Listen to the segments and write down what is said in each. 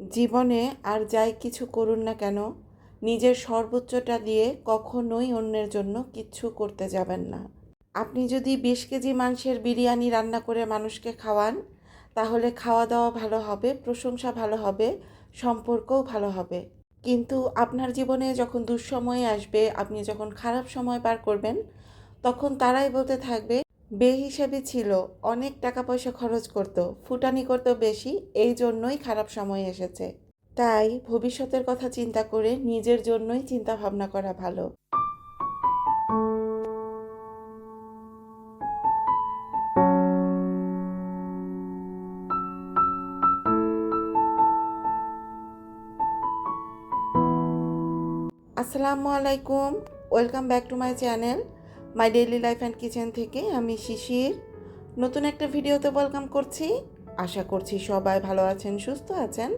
জীবনে আর যাই কিছু করুন না কেন, নিজের সর্বোচ্চটা দিয়ে কখনোই অন্যের জন্য কিচ্ছু করতে যাবেন না। আপনি যদি বিশ কেজি মাংসের বিরিয়ানি রান্না করে মানুষকে খাওয়ান, তাহলে খাওয়া দাওয়া ভালো হবে, প্রশংসা ভালো হবে, সম্পর্কও ভালো হবে। কিন্তু আপনার জীবনে যখন দুঃসময় আসবে, আপনি যখন খারাপ সময় পার করবেন, তখন তারাই বলতে থাকবে বেহিসাবি ছিল, অনেক টাকা পয়সা খরচ করতো, ফুটানি করতো বেশি, এই জন্যই খারাপ সময় এসেছে। তাই ভবিষ্যতের কথা চিন্তা করে নিজের জন্যই চিন্তা ভাবনা করা ভালো। আসসালামু আলাইকুম, welcome back to my channel. My daily life and kitchen থেকে আমি শিশির। নতুন একটা ভিডিওতে ওয়েলকাম করছি। আশা করছি সবাই ভালো আছেন, সুস্থ আছেন।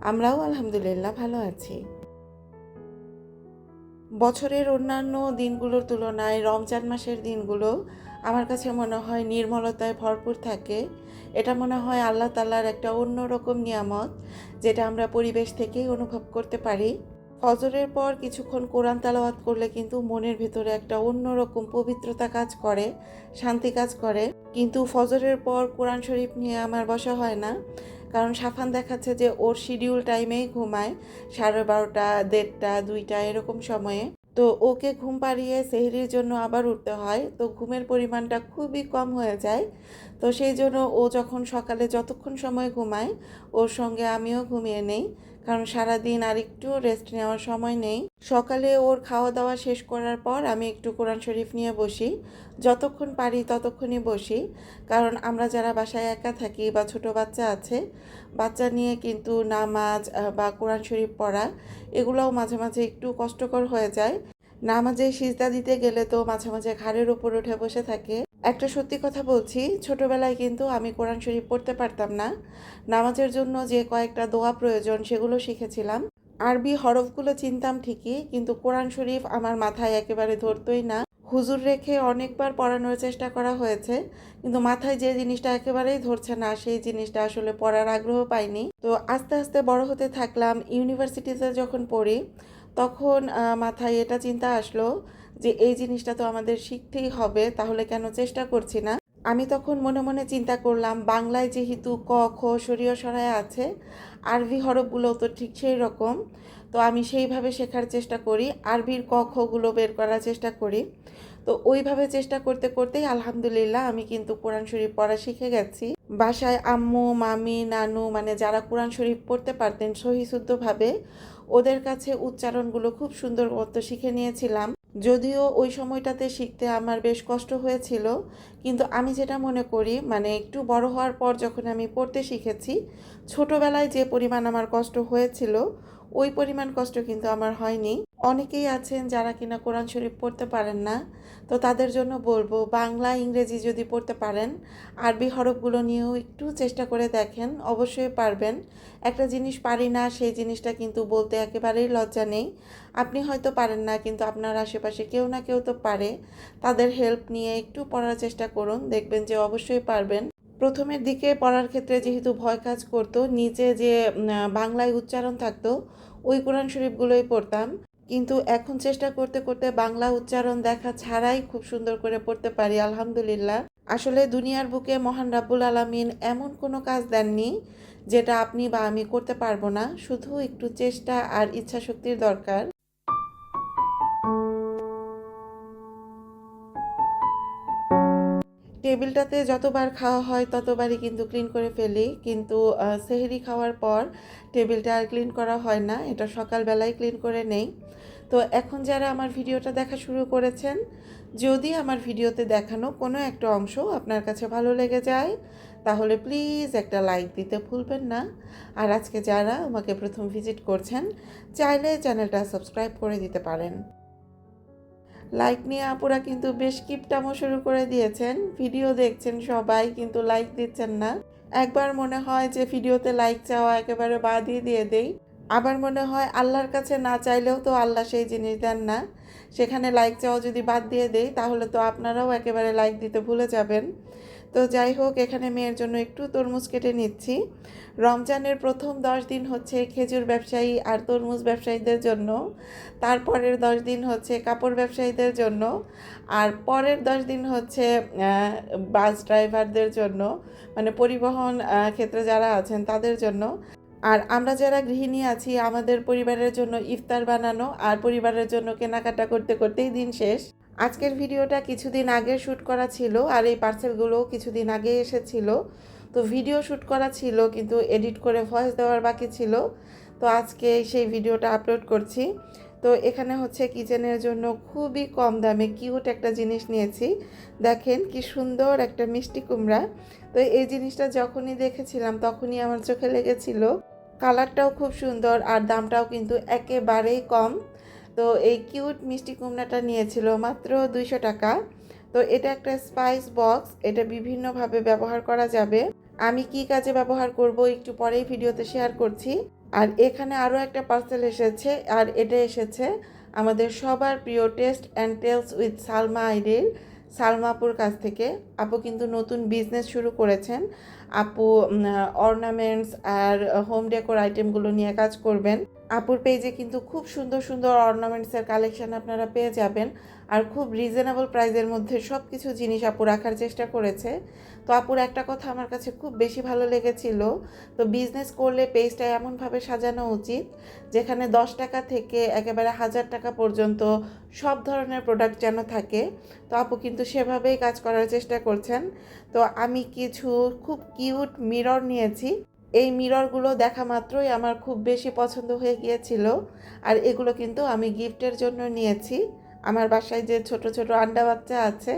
আমরাও আলহামদুলিল্লাহ ভালো আছি। বছরের অন্যান্য দিনগুলোর তুলনায় রমজান মাসের দিনগুলো আমার কাছে মনে হয় নির্মলতায় ভরপুর থাকে। এটা মনে হয় আল্লাহ তাল্লার একটা অন্যরকম নিয়ামত, যেটা আমরা পরিবেশ থেকেই অনুভব করতে পারি। ফজরের পর কিছুক্ষণ কোরআন তালাওয়াত করলে কিন্তু মনের ভেতরে একটা অন্যরকম পবিত্রতা কাজ করে, শান্তি কাজ করে। কিন্তু ফজরের পর কোরআন শরীফ নিয়ে আমার বসা হয় না। কারণ সাফান দেখাচ্ছে যে ওর শিডিউল টাইমেই ঘুমায় সাড়ে বারোটা, দেড়টা, দুইটা এরকম সময়ে। তো ওকে ঘুম পাড়িয়ে সেহরির জন্য আবার উঠতে হয়। তো ঘুমের পরিমাণটা খুবই কম হয়ে যায়। তো সেই জন্য ও যখন সকালে যতক্ষণ সময় ঘুমায়, ওর সঙ্গে আমিও ঘুমিয়ে নেই। কারণ সারাদিন আর একটু রেস্ট নেওয়ার সময় নেই। সকালে ওর খাওয়া দাওয়া শেষ করার পর আমি একটু কোরআন শরীফ নিয়ে বসি। যতক্ষণ পারি ততক্ষণই বসি। কারণ আমরা যারা বাসায় একা থাকি বা ছোট বাচ্চা আছে, বাচ্চা নিয়ে কিন্তু নামাজ বা কোরআন শরীফ পড়া, এগুলোও মাঝে মাঝে একটু কষ্টকর হয়ে যায়। নামাজে সিজদা দিতে গেলে তো মাঝে মাঝে ঘাড়ের উপর উঠে বসে থাকে। একটা সত্যি কথা বলছি, ছোটবেলায় কিন্তু আমি কোরআন শরীফ পড়তে পারতাম না। নামাজের জন্য যে কয়েকটা দোয়া প্রয়োজন সেগুলো শিখেছিলাম। আরবি হরফগুলো চিনতাম ঠিকই, কিন্তু কোরআন শরীফ আমার মাথায় একেবারে ধরতই না। হুজুর রেখে অনেকবার পড়ানোর চেষ্টা করা হয়েছে, কিন্তু মাথায় যে জিনিসটা একেবারেই ধরছে না, সেই জিনিসটা আসলে পড়ার আগ্রহ পাইনি। তো আস্তে আস্তে বড় হতে থাকলাম, ইউনিভার্সিটিতে যখন পড়ি, তখন মাথায় এটা চিন্তা আসলো যে এই জিনিসটা তো আমাদের শিখতেই হবে, তাহলে কেন চেষ্টা করছি না? আমি তখন মনে মনে চিন্তা করলাম, বাংলায় যেহেতু ক, খ, সরিয়, সরায় আছে, আরবি হরফগুলো তো ঠিক সেই রকম, তো আমি সেইভাবে শেখার চেষ্টা করি, আরবির ক খগুলো বের করার চেষ্টা করি। তো ওইভাবে চেষ্টা করতে করতেই আলহামদুলিল্লাহ আমি কিন্তু কোরআন শরীফ পড়া শিখে গেছি। বাসায় আম্মু, মামি, নানু মানে যারা কোরআন শরীফ পড়তে পারতেন সহিশুদ্ধভাবে, ওদের কাছে উচ্চারণগুলো খুব সুন্দর মতো শিখে নিয়েছিলাম। যদিও ওই সময়টাতে শিখতে আমার বেশ কষ্ট হয়েছিল, কিন্তু আমি যেটা মনে করি মানে একটু বড় হওয়ার পর যখন আমি পড়তে শিখেছি, ছোটবেলায় যে পরিমাণ আমার কষ্ট হয়েছিল ওই পরিমাণ কষ্ট কিন্তু আমার হয়নি। অনেকেই আছেন যারা কিনা কোরআন শরীফ পড়তে পারেন না। তো তাদের জন্য বলব, বাংলা, ইংরেজি যদি পড়তে পারেন, আরবি হরফগুলো নিয়েও একটু চেষ্টা করে দেখেন, অবশ্যই পারবেন। একটা জিনিস পারি না, সেই জিনিসটা কিন্তু বলতে একেবারেই লজ্জা নেই। আপনি হয়তো পারেন না, কিন্তু আপনার আশেপাশে কেউ না কেউ তো পারে। তাদের হেল্প নিয়ে একটু পড়ার চেষ্টা করুন, দেখবেন যে অবশ্যই পারবেন। প্রথমের দিকে পড়ার ক্ষেত্রে যেহেতু ভয় কাজ করতো, নিচে যে বাংলায় উচ্চারণ থাকতো, ওই কোরআন শরীফগুলোই পড়তাম। কিন্তু এখন চেষ্টা করতে করতে বাংলা উচ্চারণ দেখা ছাড়াই খুব সুন্দর করে পড়তে পারি, আলহামদুলিল্লাহ। আসলে দুনিয়ার বুকে মহান রাব্বুল আলামিন এমন কোনো কাজ দেননি যেটা আপনি বা আমি করতে পারব না। শুধু একটু চেষ্টা আর ইচ্ছা শক্তির দরকার। টেবিলটাতে যতবার খাওয়া হয় ততবারই কিন্তু ক্লিন করে ফেলি। কিন্তু সেহরি খাওয়ার পর টেবিলটা আর ক্লিন করা হয় না। এটা সকালবেলায় ক্লিন করে নেই। তো এখন যারা আমার ভিডিওটা দেখা শুরু করেছেন, যদি আমার ভিডিওতে দেখানো কোনো একটা অংশ আপনার কাছে ভালো লেগে যায়, তাহলে প্লিজ একটা লাইক দিতে ভুলবেন না। আর আজকে যারা আমাকে প্রথম ভিজিট করছেন, চাইলে চ্যানেলটা সাবস্ক্রাইব করে দিতে পারেন। লাইক নিয়ে আপুরা কিন্তু বেশ কিপটামো শুরু করে দিয়েছেন। ভিডিও দেখছেন সবাই, কিন্তু লাইক দিচ্ছেন না। একবার মনে হয় যে ভিডিওতে লাইক চাওয়া একেবারে বাদই দিয়ে দেই। আবার মনে হয় আল্লাহর কাছে না চাইলেও তো আল্লাহ সেই জিনিস দেন না। সেখানে লাইক চাওয়া যদি বাদ দিয়ে দেই, তাহলে তো আপনারাও একেবারে লাইক দিতে ভুলে যাবেন। তো যাই হোক, এখানে মেয়ের জন্য একটু তরমুজ কেটে নিচ্ছি। রমজানের প্রথম দশ দিন হচ্ছে খেজুর ব্যবসায়ী আর তরমুজ ব্যবসায়ীদের জন্য। তারপরের দশ দিন হচ্ছে কাপড় ব্যবসায়ীদের জন্য। আর পরের দশ দিন হচ্ছে বাস ড্রাইভারদের জন্য। মানে পরিবহন ক্ষেত্রে যারা আছেন তাদের জন্য। আর আমরা যারা গৃহিণী আছি, আমাদের পরিবারের জন্য ইফতার বানানো আর পরিবারের জন্য কেনাকাটা করতে করতেই দিন শেষ। আজকের ভিডিওটা কিছুদিন আগে শ্যুট করা ছিল আর এই পার্সেলগুলো কিছুদিন আগে এসেছিল। তো ভিডিও শ্যুট করা ছিল কিন্তু এডিট করে ভয়েস দেওয়ার বাকি ছিল। তো আজকে সেই ভিডিওটা আপলোড করছি। তো এখানে হচ্ছে কিচেনের জন্য খুবই কম দামে কিউট একটা জিনিস নিয়েছি। দেখেন কি সুন্দর একটা মিষ্টি কুমড়া। তো এই জিনিসটা যখনই দেখেছিলাম তখনই আমার চোখে লেগেছিল। কালারটাও খুব সুন্দর আর দামটাও কিন্তু একেবারেই কম। তো এই কিউট মিষ্টি কুমড়াটা নিয়েছিল মাত্র দুইশো টাকা। তো এটা একটা স্পাইস বক্স এটা বিভিন্নভাবে ব্যবহার করা যাবে। আমি কি কাজে ব্যবহার করব একটু পরেই ভিডিওতে শেয়ার করছি। আর এখানে আরও একটা পার্সেল এসেছে, আর এটা এসেছে আমাদের সবার প্রিয় taste and tales with Salma আইডির সালমাপুর কাছ থেকে। আপু কিন্তু নতুন বিজনেস শুরু করেছেন। আপু অর্নামেন্টস আর হোম ডেকোর আইটেমগুলো নিয়ে কাজ করবেন। আপুর পেজে কিন্তু খুব সুন্দর সুন্দর অর্নামেন্টসের কালেকশান আপনারা পেয়ে যাবেন। আর খুব রিজনেবল প্রাইজের মধ্যে সব কিছু জিনিস আপু রাখার চেষ্টা করেছে। তো আপুর একটা কথা আমার কাছে খুব বেশি ভালো লেগেছিল। তো বিজনেস করলে পেজটা এমনভাবে সাজানো উচিত, যেখানে দশ টাকা থেকে একেবারে হাজার টাকা পর্যন্ত সব ধরনের প্রোডাক্ট যেন থাকে। তো আপু কিন্তু সেভাবেই কাজ করার চেষ্টা করছেন। তো আমি কিছু খুব কিউট মিরর নিয়েছি। এই মিররগুলো দেখা মাত্রই আমার খুব বেশি পছন্দ হয়ে গিয়েছিল। আর এগুলো কিন্তু আমি গিফটের জন্য নিয়েছি। আমার বাসায় যে ছোট ছোট আন্ডা বাচ্চা আছে,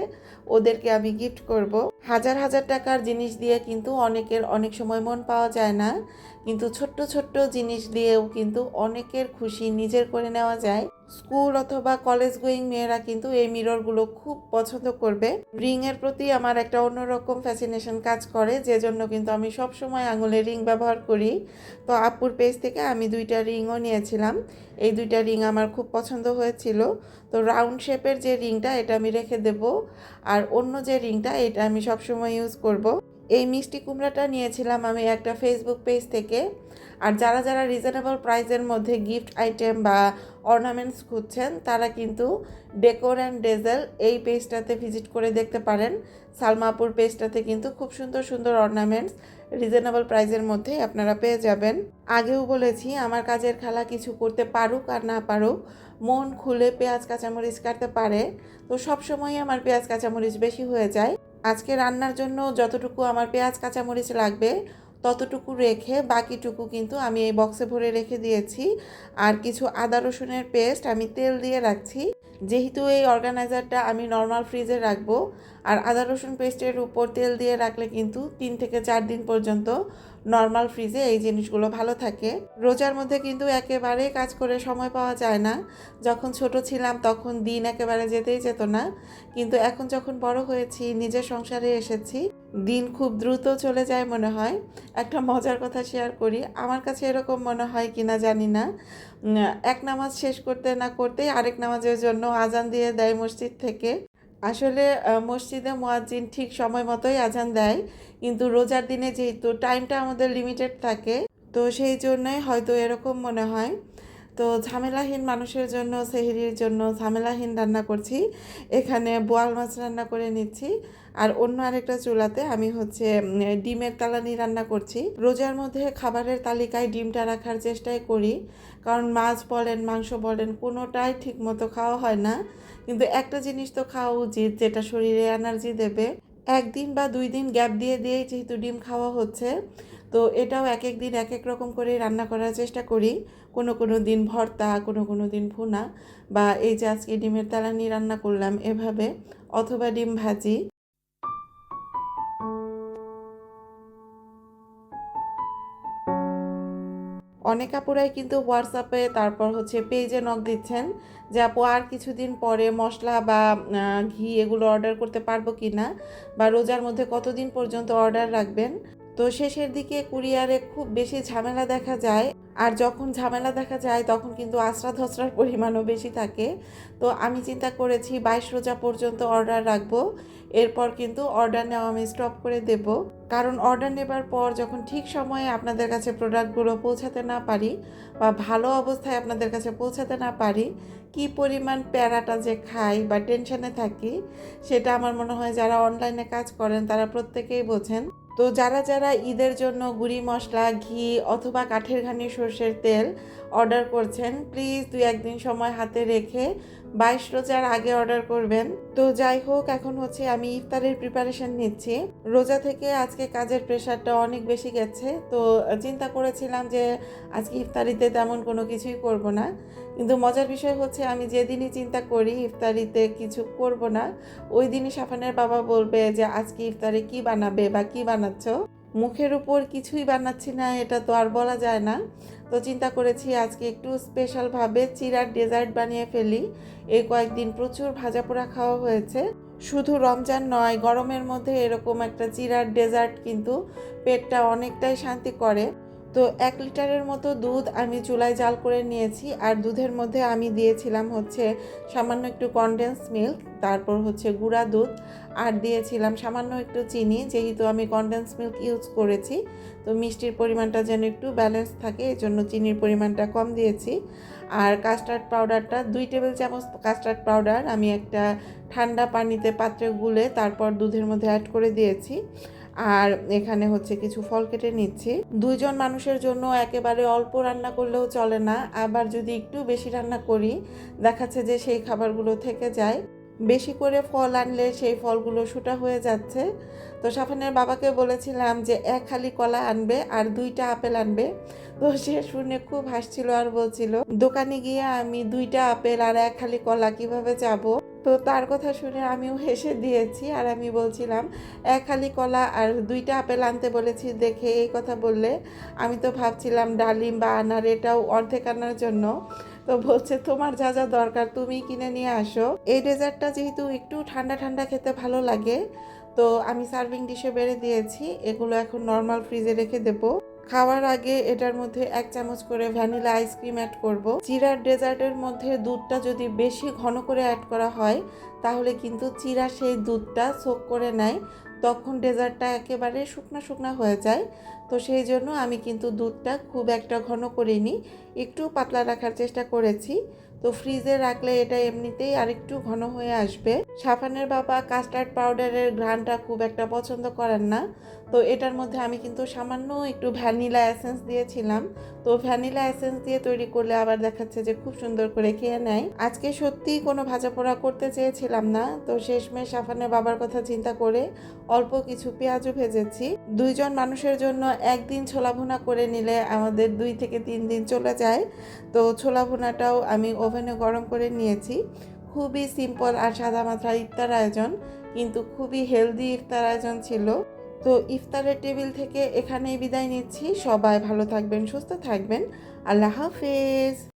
ওদেরকে আমি গিফট করব। হাজার হাজার টাকার জিনিস দিয়ে কিন্তু অনেকের অনেক সময় মন পাওয়া যায় না। কিন্তু ছোট্ট ছোট্ট জিনিস দিয়েও কিন্তু অনেকের খুশি নিজের করে নেওয়া যায়। স্কুল অথবা কলেজ গোয়িং মেয়েরা কিন্তু এই মিররগুলো খুব পছন্দ করবে। রিং এর প্রতি আমার একটা অন্যরকম ফ্যাসিনেশন কাজ করে যে জন্য কিন্তু আমি সব সময় আঙুলে রিং ব্যবহার করি। তো আপুর পেজ থেকে আমি দুইটা রিংও নিয়েছিলাম। এই দুইটা রিং আমার খুব পছন্দ হয়েছিল। তো রাউন্ড শেপের যে রিংটা, এটা আমি রেখে দেব। আর অন্য যে রিংটা, এটা আমি সবসময় ইউজ করব। এই মিষ্টি কুমড়াটা নিয়েছিলাম আমি একটা ফেসবুক পেজ থেকে। আর যারা যারা রিজনেবল প্রাইসের মধ্যে গিফট আইটেম বা অর্নামেন্টস খুঁজছেন, তারা কিন্তু ডেকোর অ্যান্ড ডেজেল এই পেজটাতে ভিজিট করে দেখতে পারেন। সালমাপুর পেজটাতে কিন্তু খুব সুন্দর সুন্দর অর্নামেন্টস রিজনেবল প্রাইসের মধ্যে আপনারা পেয়ে যাবেন। আগেও বলেছি, আমার কাজের খালা কিছু করতে পারুক আর না পারুক, মন খুলে পেঁয়াজ কাঁচামরিচ কাটতে পারে। তো সব সময় আমার পেঁয়াজ কাঁচামরিচ বেশি হয়ে যায়। আজকে রান্নার জন্য যতটুকু আমার পেঁয়াজ, কাঁচামরিচ লাগবে, ততটুকু রেখে বাকিটুকু কিন্তু আমি এই বক্সে ভরে রেখে দিয়েছি। আর কিছু আদা রসুনের পেস্ট আমি তেল দিয়ে রাখছি। যেহেতু এই অর্গানাইজারটা আমি নর্মাল ফ্রিজে রাখব, আর আদা রসুন পেস্টের উপর তেল দিয়ে রাখলে কিন্তু তিন থেকে চার দিন পর্যন্ত নর্মাল ফ্রিজে এই জিনিসগুলো ভালো থাকে। রোজার মধ্যে কিন্তু একেবারেই কাজ করে সময় পাওয়া যায় না। যখন ছোট ছিলাম তখন দিন একেবারে যেতেই যেত না। কিন্তু এখন যখন বড় হয়েছি, নিজের সংসারে এসেছি, দিন খুব দ্রুত চলে যায় মনে হয়। একটা মজার কথা শেয়ার করি, আমার কাছে এরকম মনে হয় কিনা জানি না। এক নামাজ শেষ করতে না করতেই আরেক নামাজের জন্য আজান দিয়ে দেয় মসজিদ থেকে। আসলে মসজিদে মুয়াজ্জিন ঠিক সময় মতোই আজান দেয়, কিন্তু রোজার দিনে যেহেতু টাইমটা আমাদের লিমিটেড থাকে, তো সেই জন্যই হয়তো এরকম মনে হয়। তো ঝামেলাহীন মানুষের জন্য, সেহরির জন্য ঝামেলাহীন রান্না করছি। এখানে বোয়াল মাছ রান্না করে নিচ্ছি। আর অন্য আরেকটা চুলাতে আমি হচ্ছে ডিমের তালানি রান্না করছি। রোজার মধ্যে খাবারের তালিকায় ডিমটা রাখার চেষ্টাই করি। কারণ মাছ বলেন, মাংস বলেন, কোনোটাই ঠিক মতো খাওয়া হয় না। কিন্তু একটা জিনিস তো খাওয়া উচিত যেটা শরীরে এনার্জি দেবে, একদিন বা দুই দিন গ্যাপ দিয়ে দিয়ে যেহেতু ডিম খাওয়া হচ্ছে, তো এটাও এক এক দিন এক এক রকম করে রান্না করার চেষ্টা করি। কোনো কোনো দিন ভর্তা, কোনো কোনো দিন ভুনা, বা এই যে আজকে ডিমের তালানি রান্না করলাম এভাবে, অথবা ডিম ভাজি অনেক আপুরাই কিন্তু হোয়াটসঅ্যাপে তারপর হচ্ছে পেজে নক দিচ্ছেন যে, আপু, আর কিছুদিন পরে মশলা বা ঘি এগুলো অর্ডার করতে পারব কি না? বা রোজার মধ্যে কতদিন পর্যন্ত অর্ডার রাখবেন? তো শেষের দিকে কুরিয়ারে খুব বেশি ঝামেলা দেখা যায়। আর যখন ঝামেলা দেখা যায়, তখন কিন্তু আশ্রা ধসরার পরিমাণও বেশি থাকে। তো আমি চিন্তা করেছি, বাইশ রোজা পর্যন্ত অর্ডার রাখব। এরপর কিন্তু অর্ডার নেওয়া আমি স্টপ করে দেব। কারণ অর্ডার নেবার পর যখন ঠিক সময়ে আপনাদের কাছে প্রোডাক্টগুলো পৌঁছাতে না পারি বা ভালো অবস্থায় আপনাদের কাছে পৌঁছাতে না পারি, কি পরিমাণ প্যারাটা যে খাই বা টেনশনে থাকি, সেটা আমার মনে হয় যারা অনলাইনে কাজ করেন, তারা প্রত্যেকেই বোঝেন। তো যারা যারা ঈদের জন্য গুঁড়ি মশলা, ঘি অথবা কাঠের ঘানি সর্ষের তেল অর্ডার করছেন প্লিজ দুই একদিন সময় হাতে রেখে বাইশ রোজার আগে অর্ডার করবেন। তো যাই হোক, এখন হচ্ছে আমি ইফতারের প্রিপারেশন নিচ্ছি। রোজা থেকে আজকে কাজের প্রেশারটা অনেক বেশি গেছে। তো চিন্তা করেছিলাম যে আজকে ইফতারিতে তেমন কোনো কিছুই করব না। কিন্তু মজার বিষয় হচ্ছে আমি যেদিনই চিন্তা করি ইফতারিতে কিছু করব না, ওই দিনই সাফানের বাবা বলবে যে, আজকে ইফতারে কি বানাবে বা কি বানাচ্ছ? মুখের উপর কিছুই বানাচ্ছি না, এটা তো আর বলা যায় না। তো চিন্তা করেছি আজকে একটু স্পেশালভাবে চিরার ডেজার্ট বানিয়ে ফেলি। এই কয়েকদিন প্রচুর ভাজা পোড়া খাওয়া হয়েছে। শুধু রমজান নয়, গরমের মধ্যে এরকম একটা চিরার ডেজার্ট কিন্তু পেটটা অনেকটাই শান্তি করে। তো এক লিটারের মতো দুধ আমি চুলায় জাল করে নিয়েছি আর দুধের মধ্যে আমি দিয়েছিলাম হচ্ছে সামান্য একটু কনডেন্স মিল্ক তারপর হচ্ছে গুঁড়া দুধ আর দিয়েছিলাম সামান্য একটু চিনি, যেহেতু আমি কনডেন্স মিল্ক ইউজ করেছি। তো মিষ্টির পরিমাণটা যেন একটু ব্যালেন্স থাকে এই জন্য চিনির পরিমাণটা কম দিয়েছি। আর কাস্টার্ড পাউডারটা দুই টেবিল চামচ কাস্টার্ড পাউডার আমি একটা ঠান্ডা পানিতে পাত্রে গুলে তারপর দুধের মধ্যে অ্যাড করে দিয়েছি। আর এখানে হচ্ছে কিছু ফল কেটে নিচ্ছি। দুইজন মানুষের জন্য একেবারে অল্প রান্না করলেও চলে না। আবার যদি একটু বেশি রান্না করি, দেখাচ্ছে যে সেই খাবারগুলো থেকে যায়। বেশি করে ফল আনলে সেই ফলগুলো শুটা হয়ে যাচ্ছে। তো সাফানের বাবাকে বলেছিলাম যে, এক খালি কলা আনবে আর দুইটা আপেল আনবে। তো সে শুনে খুব হাসছিল আর বলছিল, দোকানে গিয়ে আমি দুইটা আপেল আর এক খালি কলা কীভাবে যাব তো তার কথা শুনে আমিও হেসে দিয়েছি আর আমি বলছিলাম এক খালি কলা আর দুইটা আপেল আনতে বলেছি, দেখে এই কথা বললে। আমি তো ভাবছিলাম ডালিম বা আনার এটাও অর্ধেক আনার জন্য। তো বলছে, তোমার যা যা দরকার তুমি কিনে নিয়ে আসো। এই ডেজার্টটা যেহেতু একটু ঠান্ডা ঠান্ডা খেতে ভালো লাগে, তো আমি সার্ভিং ডিশে বেড়ে দিয়েছি, এগুলো এখন নর্মাল ফ্রিজে রেখে দেবো। খাওয়ার আগে এটার মধ্যে এক চামচ করে ভ্যানিলা আইসক্রিম অ্যাড করব। চিরার ডেজার্টের মধ্যে দুধটা যদি বেশি ঘন করে অ্যাড করা হয়, তাহলে কিন্তু চিরা সেই দুধটা সোক করে নেয়। তখন ডেজার্টটা একেবারে শুকনো শুকনো হয়ে যায়। তো সেই জন্য আমি কিন্তু দুধটা খুব একটা ঘন করিনি, একটু পাতলা রাখার চেষ্টা করেছি। তো ফ্রিজে রাখলে এটা এমনিতেই আরেকটু ঘন হয়ে আসবে। সাফানের বাবা কাস্টার্ড পাউডারের ঘ্রাণটা খুব একটা পছন্দ করেন না। তো এটার মধ্যে আমি কিন্তু সামান্য একটু ভ্যানিলা এসেন্স দিয়েছিলাম। তো ভ্যানিলা এসেন্স দিয়ে তৈরি করলে আবার দেখাচ্ছে যে খুব সুন্দর করে খেয়ে নেয়। আজকে সত্যিই কোনো ভাজা পোড়া করতে চেয়েছিলাম না। তো শেষমেশ সাফানের বাবার কথা চিন্তা করে অল্প কিছু পেঁয়াজও ভেজেছি। দুইজন মানুষের জন্য একদিন ছোলা ভুনা করে নিলে আমাদের দুই থেকে তিন দিন চলে যায়। তো ছোলা ভুনাটাও আমি ওভেনে গরম করে নিয়েছি। খুবই সিম্পল আর সাদা মাথার ইফতার আয়োজন, কিন্তু খুবই হেলদি ইফতার আয়োজন ছিল। তো ইফতারের টেবিল থেকে এখানেই বিদায় নিচ্ছি। সবাই ভালো থাকবেন, সুস্থ থাকবেন। আল্লাহ হাফেজ।